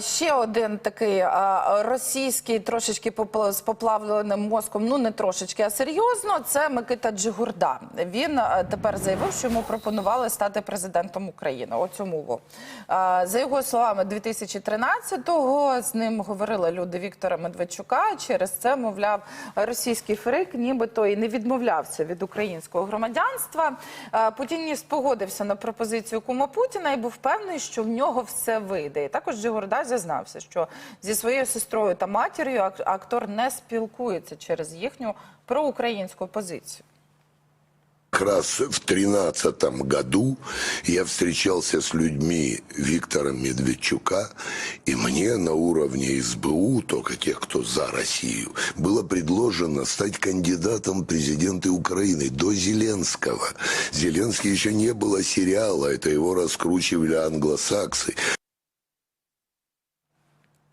ще один такий російський, трошечки з поплавленим мозком, ну не трошечки, а серйозно. Це Микита Джигурда. Він тепер заявив, що йому пропонували стати президентом України. Во. Е, за його словами, 2013-го з ним говорили люди Віктора Медведчука. Через це, мовляв, російський фрик нібито і не відмовлявся від українського громадянства. Путініст погодився на пропозицію кума Путіна і був впевнений, що в нього все вийде. І також Джигурда зізнався, що зі своєю сестрою та матір'ю ак- актор не спілкується через їхню проукраїнську позицію. Как раз в тринадцатом году я встречался с людьми Виктора Медведчука, и мне на уровне СБУ, только тех, кто за Россию, было предложено стать кандидатом в президенты Украины до Зеленского. Зеленский еще не было сериала, это его раскручивали англосаксы.